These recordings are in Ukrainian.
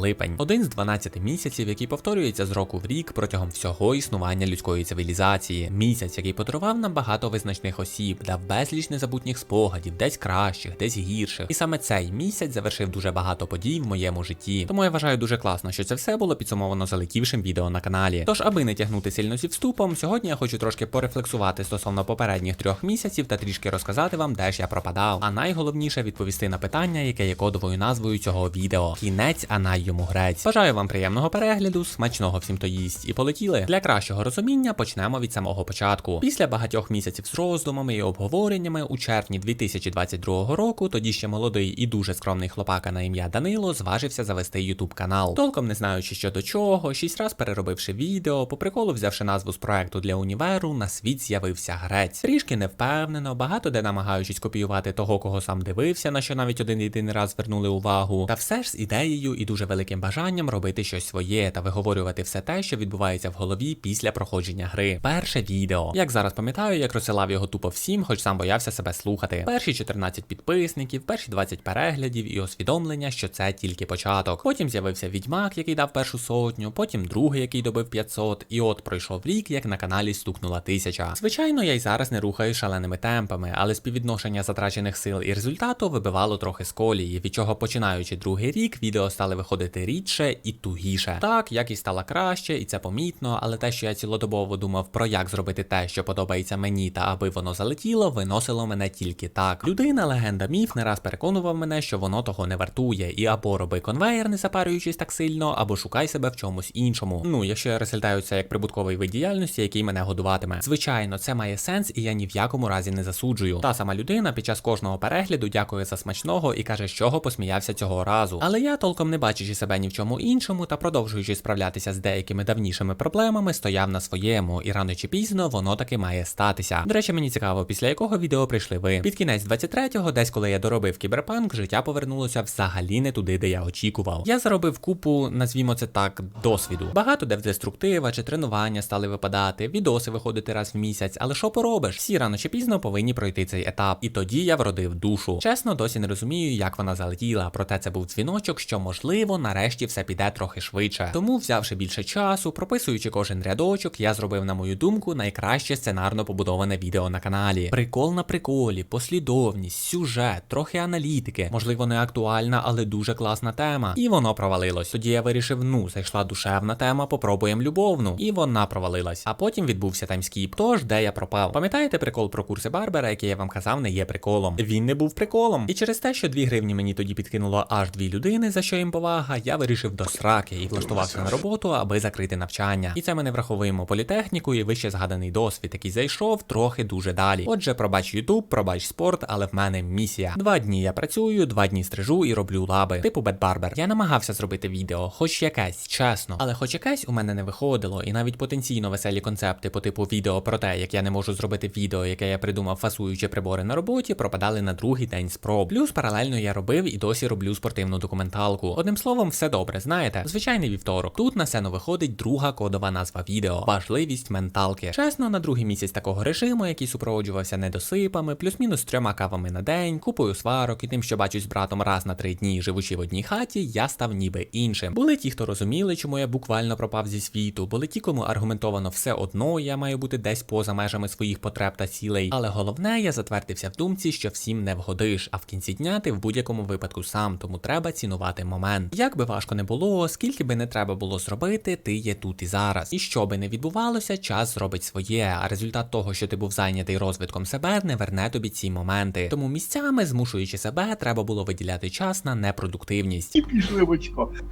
липень, один з 12 місяців, який повторюється з року в рік протягом всього існування людської цивілізації. Місяць, який подарував нам багато визначних осіб, дав безліч незабутніх спогадів, десь кращих, десь гірших. І саме цей місяць завершив дуже багато подій в моєму житті. Тому я вважаю дуже класно, що це все було підсумовано залетівшим відео на каналі. Тож, аби не тягнути сильно зі вступом, сьогодні я хочу трошки порефлексувати стосовно попередніх трьох місяців та трішки розказати вам, де ж я пропадав. А найголовніше відповісти на питання, яке є кодовою назвою цього відео. Кінець, а най йому грець. Бажаю вам приємного перегляду, смачного всім то їсть і полетіли. Для кращого розуміння почнемо від самого початку. Після багатьох місяців з роздумами і обговореннями у червні 2022 року, тоді ще молодий і дуже скромний хлопака на ім'я Данило зважився завести ютуб канал. Толком не знаючи що до чого, шість раз переробивши відео, по приколу взявши назву з проекту для універу, на світ з'явився грець. Трішки невпевнено, багато де намагаючись копіювати того, кого сам дивився, на що навіть один єдиний раз звернули увагу. Та все ж з ідеєю і дуже великим бажанням робити щось своє та виговорювати все те, що відбувається в голові після проходження гри. Перше відео. Як зараз пам'ятаю, як розсилав його тупо всім, хоч сам боявся себе слухати. Перші 14 підписників, перші 20 переглядів і усвідомлення, що це тільки початок. Потім з'явився відьмак, який дав першу сотню, потім другий, який добив 500, і от пройшов рік, як на каналі стукнула тисяча. Звичайно, я й зараз не рухаю шаленими темпами, але співвідношення затрачених сил і результату вибивало трохи з колії, від чого починаючи другий рік, відео стали виходити рідше і тугіше. Так, якість стала краще, і це помітно, але те, що я цілодобово думав про як зробити те, що подобається мені, та аби воно залетіло, виносило мене тільки так. Людина, легенда, міф не раз переконував мене, що воно того не вартує, і або роби конвейер, не запарюючись так сильно, або шукай себе в чомусь іншому. Ну, якщо я розглядаю це як прибутковий вид діяльності, який мене годуватиме. Звичайно, це має сенс, і я ні в якому разі не засуджую. Та сама людина під час кожного перегляду дякує за смачного і каже, з чого посміявся цього разу. Але я, толком не бачачи себе ні в чому іншому та продовжуючи справлятися з деякими давнішими проблемами, стояв на своєму, і рано чи пізно воно таки має статися. До речі, мені цікаво, після якого відео прийшли ви. Під кінець 23-го, десь коли я доробив кіберпанк, життя повернулося взагалі не туди, де я очікував. Я заробив купу, назвімо це так, досвіду. Багато де в деструктива чи тренування стали випадати, відоси виходити раз в місяць, але що поробиш? Всі рано чи пізно повинні пройти цей етап. І тоді я вродив душу. Чесно, досі не розумію, як вона залетіла, проте це був дзвіночок, що можливо нарешті все піде трохи швидше. Тому, взявши більше часу, прописуючи кожен рядочок, я зробив, на мою думку, найкраще сценарно побудоване відео на каналі. Прикол на приколі, послідовність, сюжет, трохи аналітики, можливо, не актуальна, але дуже класна тема. І воно провалилось. Тоді я вирішив, ну, зайшла душевна тема, попробуємо любовну. І вона провалилась. А потім відбувся таймскіп. Тож, де я пропав? Пам'ятаєте прикол про курси Барбера, який я вам казав, не є приколом? Він не був приколом. І через те, що 2 гривні мені тоді підкинуло аж дві людини, за що їм повага, я вирішив до сраки і влаштувався на роботу, аби закрити навчання. І це ми не враховуємо політехніку і вище згаданий досвід, який зайшов трохи дуже далі. Отже, пробач Ютуб, пробач спорт, але в мене місія. Два дні я працюю, два дні стрижу і роблю лаби. Типу Бетбарбер. Я намагався зробити відео, хоч якесь, чесно. Але хоч якесь у мене не виходило, і навіть потенційно веселі концепти по типу відео про те, як я не можу зробити відео, яке я придумав, фасуючи прибори на роботі, пропадали на другий день спроб. Плюс паралельно я робив і досі роблю спортивну документалку. Одним словом, все добре, знаєте. Звичайний вівторок. Тут на сцену виходить друга кодова назва відео важливість менталки. Чесно, на другий місяць такого режиму, який супроводжувався недосипами, плюс-мінус трьома кавами на день, купою сварок і тим, що бачусь з братом раз на три дні, живучи в одній хаті, я став ніби іншим. Були ті, хто розуміли, чому я буквально пропав зі світу, були ті, кому аргументовано все одно, я маю бути десь поза межами своїх потреб та цілей. Але головне, я затвердився в думці, що всім не вгодиш, а в кінці дня ти в будь-якому випадку сам, тому треба цінувати момент. Як би важко не було, скільки би не треба було зробити, ти є тут і зараз. І що би не відбувалося, час зробить своє, а результат того, що ти був зайнятий розвитком себе, не верне тобі ці моменти. Тому місцями, змушуючи себе, треба було виділяти час на непродуктивність. І пішли в.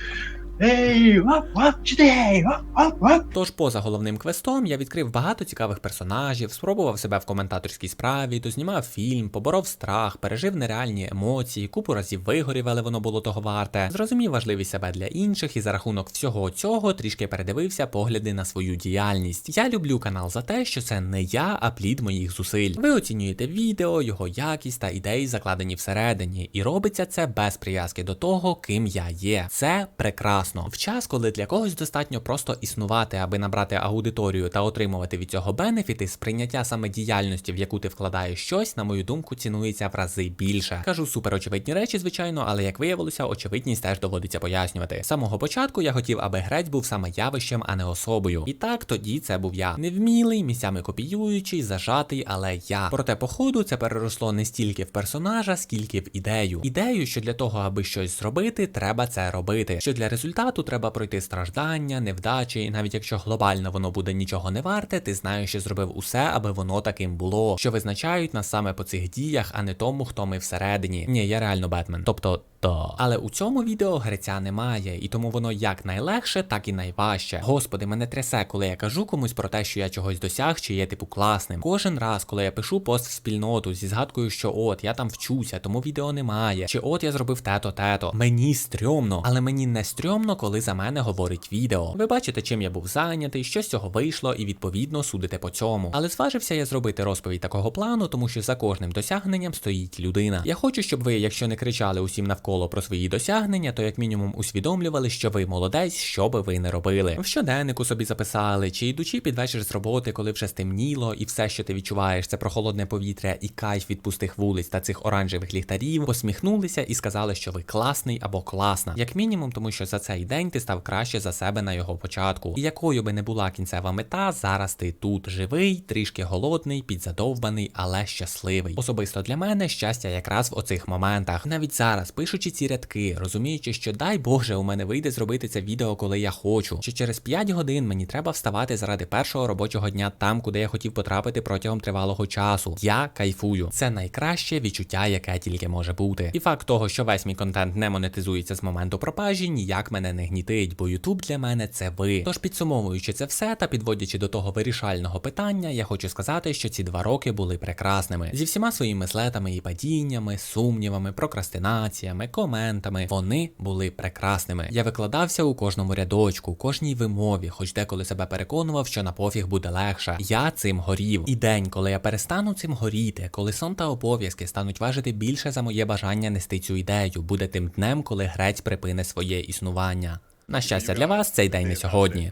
Ей, вап, вап, чудей, вап, вап, вап. Тож, поза головним квестом, я відкрив багато цікавих персонажів, спробував себе в коментаторській справі, дознімав фільм, поборов страх, пережив нереальні емоції, купу разів вигорів, але воно було того варте. Зрозумів важливість себе для інших і за рахунок всього цього трішки передивився погляди на свою діяльність. Я люблю канал за те, що це не я, а плід моїх зусиль. Ви оцінюєте відео, його якість та ідеї, закладені всередині, і робиться це без прив'язки до того, ким я є. Це прекрасно. Класно. В час, коли для когось достатньо просто існувати, аби набрати аудиторію та отримувати від цього бенефіти, сприйняття саме діяльності, в яку ти вкладаєш щось, на мою думку, цінується в рази більше. Кажу супер очевидні речі, звичайно, але як виявилося, очевидність теж доводиться пояснювати. З самого початку я хотів, аби грець був саме явищем, а не особою. І так тоді це був я. Невмілий, місцями копіюючий, зажатий, але я. Проте, по ходу, це переросло не стільки в персонажа, скільки в ідею. Ідею, що для того, аби щось зробити, треба це робити. Що для результату треба пройти страждання, невдачі, і навіть якщо глобально воно буде нічого не варте, ти знаєш, що зробив усе, аби воно таким було. Що визначають нас саме по цих діях, а не тому, хто ми всередині. Ні, я реально Бетмен. Тобто. То. Але у цьому відео греця немає, і тому воно як найлегше, так і найважче. Господи, мене трясе, коли я кажу комусь про те, що я чогось досяг, чи є типу класним. Кожен раз, коли я пишу пост в спільноту зі згадкою, що от я там вчуся, тому відео немає, чи от я зробив тето тето. Мені стрьомно, але мені не стрьомно, коли за мене говорить відео. Ви бачите, чим я був зайнятий, що з цього вийшло, і відповідно судите по цьому. Але зважився я зробити розповідь такого плану, тому що за кожним досягненням стоїть людина. Я хочу, щоб ви, якщо не кричали усім навколо про свої досягнення, то як мінімум усвідомлювали, що ви молодець, що би ви не робили. В щоденнику собі записали, чи йдучи під вечір з роботи, коли вже стемніло, і все, що ти відчуваєш, це прохолодне повітря і кайф від пустих вулиць та цих оранжевих ліхтарів, посміхнулися і сказали, що ви класний або класна. Як мінімум, тому що за цей день ти став краще за себе на його початку. І якою би не була кінцева мета, зараз ти тут живий, трішки голодний, підзадовбаний, але щасливий. Особисто для мене щастя якраз в оцих моментах. Навіть зараз, пишучи ці рядки, розуміючи, що дай Боже, у мене вийде зробити це відео, коли я хочу. Що через 5 годин мені треба вставати заради першого робочого дня там, куди я хотів потрапити протягом тривалого часу. Я кайфую. Це найкраще відчуття, яке тільки може бути. І факт того, що весь мій контент не монетизується з моменту пропажі, ніяк мене не гнітить, бо Ютуб для мене це ви. Тож підсумовуючи це все та підводячи до того вирішального питання, я хочу сказати, що ці два роки були прекрасними зі всіма своїми злетами і падіннями, сумнівами, прокрастинаціями, коментами. Вони були прекрасними. Я викладався у кожному рядочку, кожній вимові, хоч деколи себе переконував, що на пофіг буде легше. Я цим горів. І день, коли я перестану цим горіти, коли сон та обов'язки стануть важити більше за моє бажання нести цю ідею, буде тим днем, коли грець припине своє існування. На щастя для вас, цей день не сьогодні.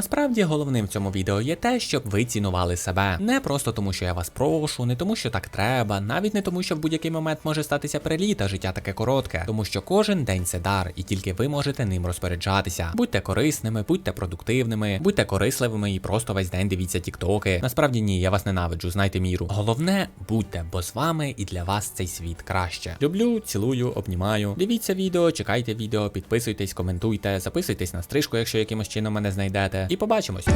Насправді головним в цьому відео є те, щоб ви цінували себе. Не просто тому, що я вас прошу, не тому, що так треба, навіть не тому, що в будь-який момент може статися приліт, а життя таке коротке, тому що кожен день це дар, і тільки ви можете ним розпоряджатися. Будьте корисними, будьте продуктивними, будьте корисливими і просто весь день дивіться тіктоки. Насправді ні, я вас ненавиджу, знайте міру. Головне, будьте, бо з вами і для вас цей світ краще. Люблю, цілую, обнімаю. Дивіться відео, чекайте відео, підписуйтесь, коментуйте, записуйтесь на стрижку, якщо якимось чином мене знайдете. І побачимось.